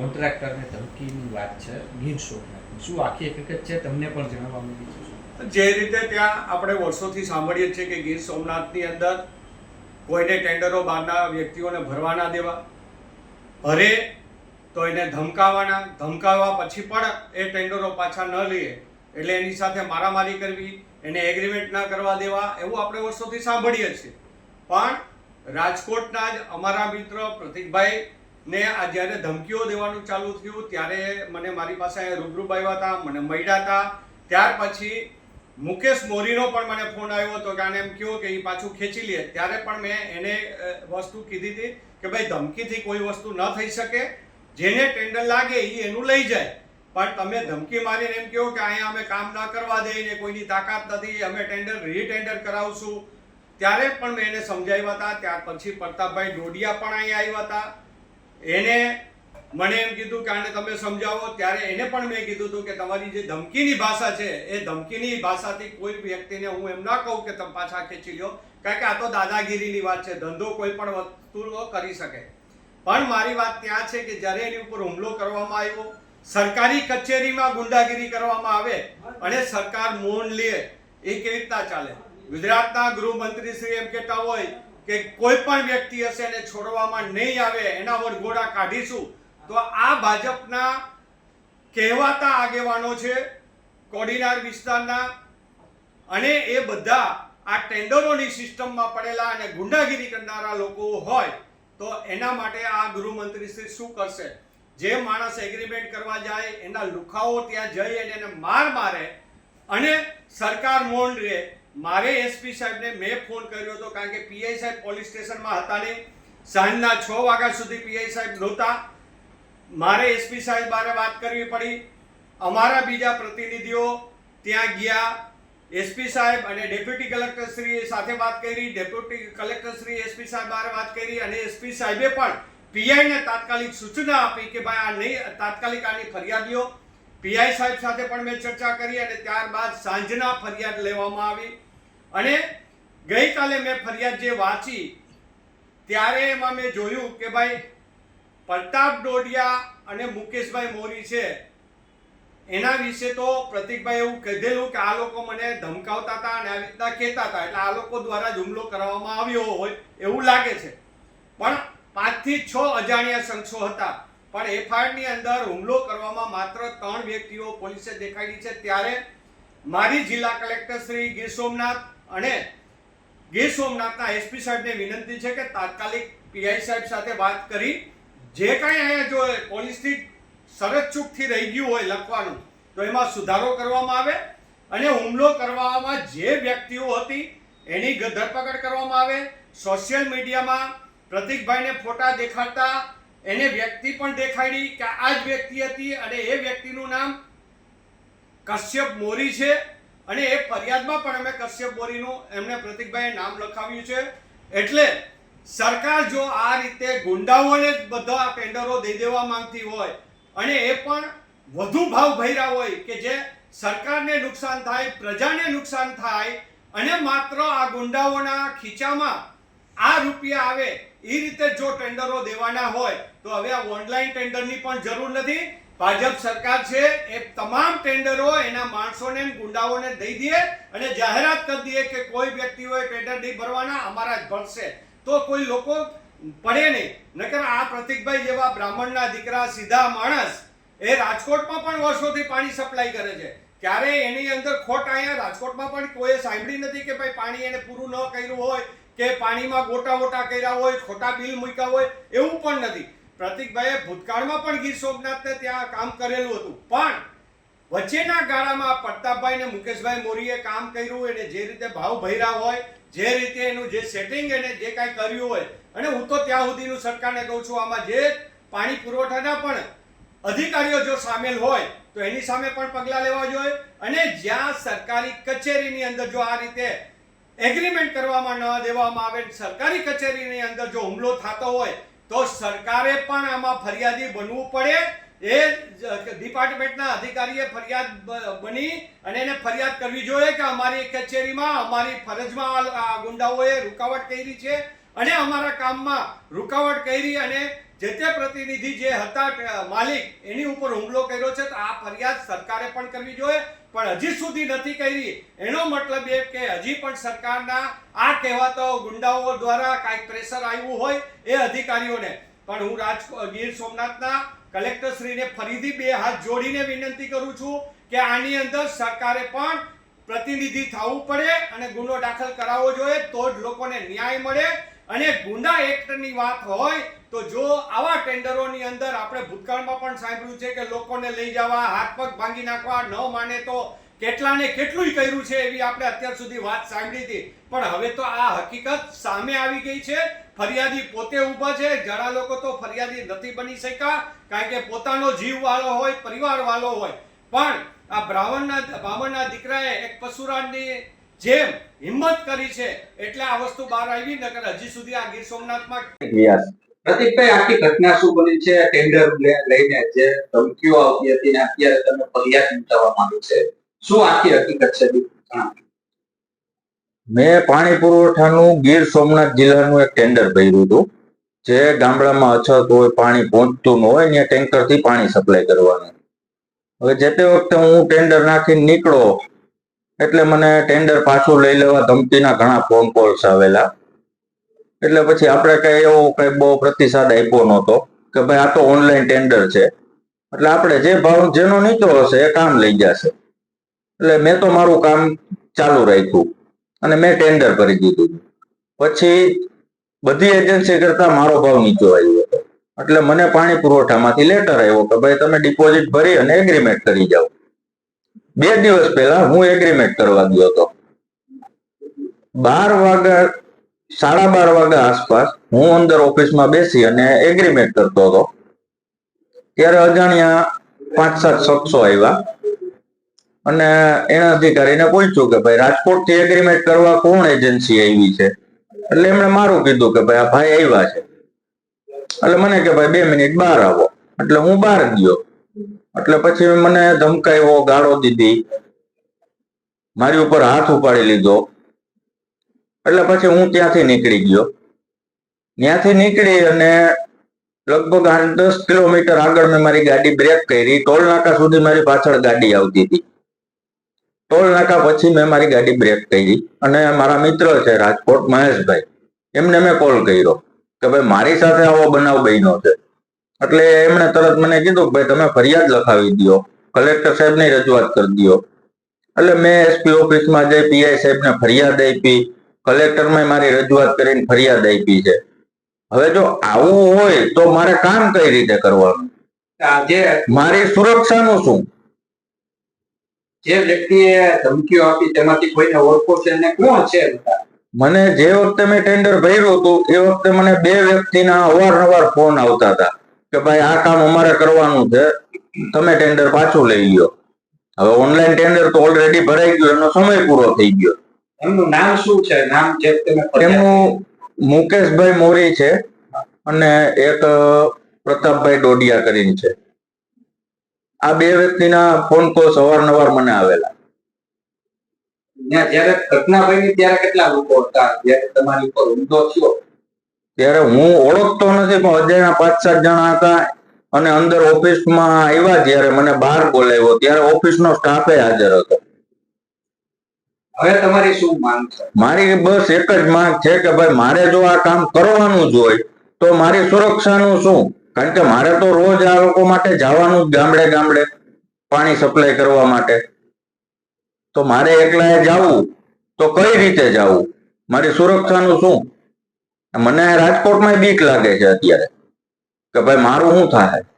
કોન્ટ્રાક્ટરને ધમકીની વાત છે, ગીર સોમનાથ શું આખી હકીકત છે? તમને પણ જણાવવા માંગુ જે રીતે ત્યાં આપણે વર્ષોથી સાંભળીએ છીએ કે ગીર સોમનાથની અંદર કોઈને ટેન્ડરો બહારના વ્યક્તિઓને ભરવા ના દેવા. ભરે તો એને ધમકાવાના, ધમકાવવા પછી પણ એ ટેન્ડરો પાછા ન લઈએ. એટલે એની સાથે મારામારી કરવી, એને એગ્રીમેન્ટ ના કરવા દેવા, એવું આપણે વર્ષોથી સાંભળીએ છીએ. પણ રાજકોટના જ અમારા મિત્ર પ્રતિકભાઈ ને આ જ્યારે ધમકીઓ દેવાનું ચાલુ થયું, ત્યારે મને મારી પાસે રૂબરૂ આવ્યા હતા, મને મળ્યા હતા. ત્યાર પછી મુકેશ મોરીનો પણ મને ફોન આવ્યો હતો કે આને એમ કહ્યું કે એ પાછું ખેંચી લે. ત્યારે પણ મેં એને વસ્તુ કીધી હતી કે ભાઈ ધમકીથી કોઈ વસ્તુ ન થઈ શકે. જેને ટેન્ડર લાગે એ એનું લઈ જાય. પણ તમે ધમકી મારીને એમ કહો કે અહીંયા અમે કામ ના કરવા દઈએ કોઈની તાકાત નથી, અમે ટેન્ડર રીટેન્ડર કરાવશું. ત્યારે પણ મેં એને સમજાવ્યા હતા. ત્યાર પછી પ્રતાપભાઈ ડોડિયા પણ અહીંયા આવ્યા હતા. એને મને એમ કીધું કે તમે સમજાવો. ત્યારે એને પણ મેં કીધું હતું કે તમારી જે ધમકીની ભાષા છે, એ ધમકીની ભાષાથી કોઈ વ્યક્તિને હું એમ ના કહું કે તમે પાછા ખેંચી લ્યો. કારણ કે આ તો દાદાગીરીની વાત છે, ધંધો કોઈ પણ વસ્તુ કરી શકે. પણ મારી વાત ત્યાં છે કે જ્યારે એની ઉપર હુમલો કરવામાં આવ્યો, સરકારી કચેરીમાં ગુંડાગીરી કરવામાં આવે અને સરકાર મૌન લે, એ કેવી રીતના ચાલે? ગુજરાતના ગૃહમંત્રી શ્રી એમ કહેતા હોય કે કોઈ પણ વ્યક્તિ હશે એને છોડવામાં નહીં આવે, એના વરઘોડા કાઢીશું, તો આ ભાજપના કહેવાતા આગેવાનો છે કોડીનાર વિસ્તારના અને એ બધા આ ટેન્ડરોની સિસ્ટમમાં પડેલા અને ગુંડાગીરી કરનારા લોકો હોય, તો એના માટે આ ગૃહમંત્રી શ્રી શું કરશે? જે માણસ એગ્રીમેન્ટ કરવા જાય, એના લુખાઓ ત્યાં જઈ અને એને માર મારે અને સરકાર મૌન રહે મારે એસપી સાહેબને મેં ફોન કર્યો હતો કારણ કે પીઆઈ સાહેબ પોલીસ સ્ટેશનમાં હતા નહીં. સાંજના છ વાગ્યા સુધી પીઆઈ સાહેબ નહોતા. મારે એસપી સાહેબ બારે વાત કરવી પડી. અમારા બીજા પ્રતિનિધિઓ ત્યાં ગયા. એસપી સાહેબ અને ડેપ્યુટી કલેક્ટરશ્રીએ સાથે વાત કરી. ડેપ્યુટી કલેક્ટરશ્રી એસપી સાહેબ બારે વાત કરી અને એસપી સાહેબે પણ પીઆઈને તાત્કાલિક સૂચના આપી કે ભાઈ આ નહીં, તાત્કાલિક આની ફરિયાદ લ્યો પીઆઈ સાહેબ સાથે પણ મેં ચર્ચા કરી અને ત્યારબાદ સાંજના ફરિયાદ લેવામાં આવી. અને ગઈકાલે મેં ફરિયાદ જે વાંચી, ત્યારે એમાં મેં જોયું કે ભાઈ, પ્રતાપ ડોડિયા અને મુકેશભાઈ મોરી છે. એના વિશે તો પ્રતિકભાઈ એવું કહેલું કે આ લોકો મને ધમકાવતા હતા અને આવી રીતના કહેતા હતા. એટલે આ લોકો દ્વારા જ હુમલો કરવામાં આવ્યો હોય એવું લાગે છે. પણ પાંચથી છ અજાણ્યા શખ્સો હતા. પણ એફઆઈઆરની અંદર હુમલો કરવામાં માત્ર ત્રણ વ્યક્તિઓ પોલીસે દેખાડી છે. ત્યારે મારી જિલ્લા કલેક્ટર શ્રી ગીર સોમનાથ અને ગીર સોમનાથના એસપી સાહેબને વિનંતી છે કે તાત્કાલિક પીઆઈ સાહેબ સાથે વાત કરી. જે કાંઈ અહીંયા જો પોલીસથી શરત ચૂકથી રહી ગયું હોય લખવાનું, તો એમાં સુધારો કરવામાં આવે અને હુમલો કરવામાં જે વ્યક્તિઓ હતી એની ધરપકડ કરવામાં આવે. સોશિયલ મીડિયામાં પ્રતિકભાઈને ફોટા દેખાડતા એને વ્યક્તિ પણ દેખાડી કે આ જ વ્યક્તિ હતી અને એ વ્યક્તિનું નામ કશ્યપ મોરી છે. અને એ ફરિયાદમાં પણ અમે કશ્યપ બોરીનું એમને પ્રતિકભાઈએ નામ લખાવ્યું છે. એટલે સરકાર જો આ રીતે ગુંડાઓને જ બધા ટેન્ડરો દઈ દેવા માંગતી હોય, અને એ પણ વધુ ભાવ ભર્યા હોય કે જે સરકારને નુકસાન થાય, પ્રજાને નુકસાન થાય, અને માત્ર આ ગુંડાઓના ખીચામાં આ રૂપિયા આવે એ રીતે જો ટેન્ડરો દેવાના હોય, તો હવે આ ઓનલાઈન ટેન્ડરની પણ જરૂર નથી. ભાજપ સરકાર છે, એ તમામ ટેન્ડરો એના માણસોને ગુંડાઓને દઈ દે અને જાહેરાત કરી દે કે કોઈ વ્યક્તિઓએ ટેન્ડર નહીં ભરવાના, અમારા જ ભરશે તો કોઈ લોકો પડે નહીં. નકર આ પ્રતિકભાઈ જેવા બ્રાહ્મણના દીકરા સીધા માણસ, એ રાજકોટમાં પણ વર્ષોથી પાણી સપ્લાય કરે છે. ક્યારે એની અંદર ખોટ અહીંયા રાજકોટમાં પણ કોઈએ સાંભળી નથી કે ભાઈ પાણી એને પૂરું ન કર્યું હોય? કે પાણીમાં ગોટા વોટા કર્યા હોય, ખોટા બિલ મૂક્યા હોય, એવું પણ નથી. પ્રતિકભાઈએ ભૂતકાળમાં પણ ગીર સોમનાથને ત્યાં કામ કરેલું હતું. પણ વચ્ચેના ગાળામાં પ્રતાપભાઈ ને મુકેશભાઈ મોરીએ કામ કર્યું, એને જે રીતે ભાવ ભર્યા હોય, જે રીતે એનું જે સેટિંગ એને જે કાંઈ કર્યું હોય, અને હું તો ત્યાં સુધીનું સરકારને કહું છું, આમાં જે પાણી પુરવઠાના પણ અધિકારીઓ જો સામેલ હોય, તો એની સામે પણ પગલાં લેવા જોઈએ. અને જ્યાં સરકારી કચેરીની અંદર જો આ રીતે એગ્રીમેન્ટ કરવામાં ન દેવામાં આવે સરકારી કચેરીની અંદર જો હુમલો થતો હોય, તો સરકારે પણ આમાં ફરિયાદી બનવું પડે. એ ડિપાર્ટમેન્ટના અધિકારીએ ફરિયાદ બની અને એને ફરિયાદ કરવી જોઈએ કે અમારી કચેરીમાં, અમારી ફરજમાં આ- ગુંડાઓએ રૂકાવટ કરી છે અને અમારા કામમાં રૂકાવટ કરી અને જે તે પ્રતિનિધિ જે હતા માલિક, એની ઉપર હુમલો કર્યો છે, તો આ ફરિયાદ સરકારે પણ કરવી જોઈએ. પણ હજી સુધી નથી કરી. એનો મતલબ એ કે હજી પણ સરકારના આ કહેવાતો ગુંડાઓ દ્વારા કાંઈક પ્રેશર આવ્યું હોય એ અધિકારીઓને. પણ હું રાજકોટ ગીર સોમનાથના કલેક્ટરશ્રીને ફરીથી બે હાથ જોડીને વિનંતી કરું છું કે આની અંદર સરકારે પણ પ્રતિનિધિ થવું પડે અને ગુનો દાખલ કરાવવો જોઈએ તો જ લોકોને ન્યાય મળે અને ગુંડા એક્ટની વાત હોય તો જો આવા ટેન્ડરોની અંદર આપણે ભૂતકાળમાં પણ સાંભળ્યું છે કે લોકોને લઈ જવા, હાથ પગ ભાંગી નાખવા, ન માને તો કેટલાને કેટલુંય કર્યું છે એવી આપણે અત્યાર સુધી વાત સાંભળી હતી. પણ હવે તો આ હકીકત સામે આવી ગઈ છે. ફરિયાદી પોતે ઊભા છે. ઘણા લોકો તો ફરિયાદી નથી બની શક્યા, કારણ કે પોતાનો જીવ વાળો હોય પરિવાર વાળો હોય. પણ આ બ્રાહ્મણના બ્રાહ્મણના દીકરાએ એક પશુરામની જેમ હિંમત કરી છે એટલે આ વસ્તુ બહાર આવી નકર હજી સુધી આ ગીર સોમનાથમાં પ્રતિકભાઈ આખી ઘટના શું બની છે? ટેન્ડર લઈને જે ધમકીઓ આવતી હતી ને અત્યારે તમે ફરિયાદ નોંધાવવા માંગો છે. શું આખી હકીકત છે? મેં પાણી પુરવઠાનું ગીર સોમનાથ જિલ્લાનું એક ટેન્ડર ભર્યું હતું. જે ગામડામાં અછત હોય પાણી પહોંચતું ન હોય ત્યાં ટેન્કરથી પાણી સપ્લાય કરવાનું. હવે જે તે વખતે હું ટેન્ડર નાખીને નીકળો એટલે મને ટેન્ડર પાછું લઈ લેવા ધમકીના ઘણા ફોન કોલ્સ આવેલા. એટલે પછી આપણે કઈ એવો કઈ બહુ પ્રતિસાદ આપ્યો નહોતો કે ભાઈ આ તો ઓનલાઈન ટેન્ડર છે. એટલે આપણે જે ભાવ જેનો નીચો હશે એ કામ લઈ જશે. એટલે મેં તો મારું કામ ચાલુ રાખ્યું અને મેં ટેન્ડર કરી દીધું. પછી બધી એજન્સી કરતા મારો ભાવ નીચો આવ્યો હતો. એટલે મને પાણી પુરવઠામાંથી લેટર આવ્યો કે ભાઈ તમે ડિપોઝિટ ભરી અને એગ્રીમેન્ટ કરી જાઓ. બે દિવસ પહેલા હું એગ્રીમેન્ટ કરવા ગયો હતો. બાર વાગ્યા, સાડા બાર વાગ્યા આસપાસ હું અંદર ઓફિસમાં બેસી અને એગ્રીમેન્ટ કરતો હતો. ત્યારે અજાણ્યા પાંચ સાત શખ્સો આવ્યા અને એના અધિકારીને પૂછ્યું કે ભાઈ રાજકોટથી એગ્રીમેન્ટ કરવા કોણ એજન્સી આવી છે? એટલે એમણે મારું કીધું કે ભાઈ, આ ભાઈ આવ્યા છે. એટલે મને કે ભાઈ, બે મિનિટ બહાર આવો. એટલે હું બહાર ગયો. એટલે પછી મને ધમકાવ્યો ગાળો દીધી. મારી ઉપર હાથ ઉપાડી લીધો. એટલે પછી હું ત્યાંથી નીકળી ગયો. ત્યાંથી નીકળી અને લગભગ આઠ દસ કિલોમીટર આગળ મેં મારી ગાડી બ્રેક કરી. ટોલ નાકા સુધી મારી પાછળ ગાડી આવતી હતી. ટોલ નાકા પછી મેં મારી ગાડી બ્રેક કરી અને મારા મિત્ર છે રાજકોટ મહેશભાઈ, એમને મેં કોલ કર્યો કે ભાઈ મારી સાથે આવો બનાવ બન્યો છે. એટલે એમણે તરત મને કીધું કે ભાઈ તમે ફરિયાદ લખાવી દો કલેક્ટર સાહેબની રજૂઆત કરી દો એટલે મેં એસપી ઓફિસમાં જઈ પીઆઈ સાહેબને ફરિયાદ આપી. કલેક્ટરમાં મારી રજૂઆત કરીને ફરિયાદ આપી છે. હવે જો આવું હોય તો મારે કામ કઈ રીતે કરવાનું? મારી સુરક્ષાનું શું? જે વ્યક્તિએ ધમકીઓ આપી તેમાંથી કોઈને ઓળખો છે ને કોણ છે મને જે વખતે મેં ટેન્ડર ભર્યું હતું એ વખતે મને બે વ્યક્તિના અવારનવાર ફોન આવતા હતા. કે ભાઈ આ કામ અમારે કરવાનું છે તમે ટેન્ડર પાછું લઈ ગયો હવે ઓનલાઈન ટેન્ડર તો ઓલરેડી ભરાઈ ગયું એનો સમય પૂરો થઈ ગયો. એમનું નામ શું છે? નામ જે એમનું મુકેશભાઈ મોરી છે અને એક પ્રતાપભાઈ ડોડિયા કરીને છે. આ બે વ્યક્તિના ફોન કોલ્સ અવારનવાર મને આવેલા. જ્યારે ઘટના બની ત્યારે કેટલા લોકો હતા? જ્યારે તમારી ઉપર હુમલો થયો? ત્યારે હું ઓળખતો નથી પણ અજયના પાંચ સાત જણા હતા અને અંદર ઓફિસમાં આવ્યા જ્યારે મને બહાર બોલાવ્યો ત્યારે ઓફિસનો સ્ટાફે હાજર હતો. હવે તમારી શું માંગ છે? મારી બસ એક જ માંગ છે કે ભાઈ મારે જો આ કામ કરવાનું જ હોય તો મારી સુરક્ષાનું શું? કારણ કે મારે તો રોજ આ લોકો માટે જવાનું જ ગામડે ગામડે પાણી સપ્લાય કરવા માટે. તો મારે એકલાએ જવું તો કઈ રીતે જવું? મારી સુરક્ષાનું શું? મને રાજકોટમાં બીક લાગે છે અત્યારે. કે ભાઈ મારું શું થાય?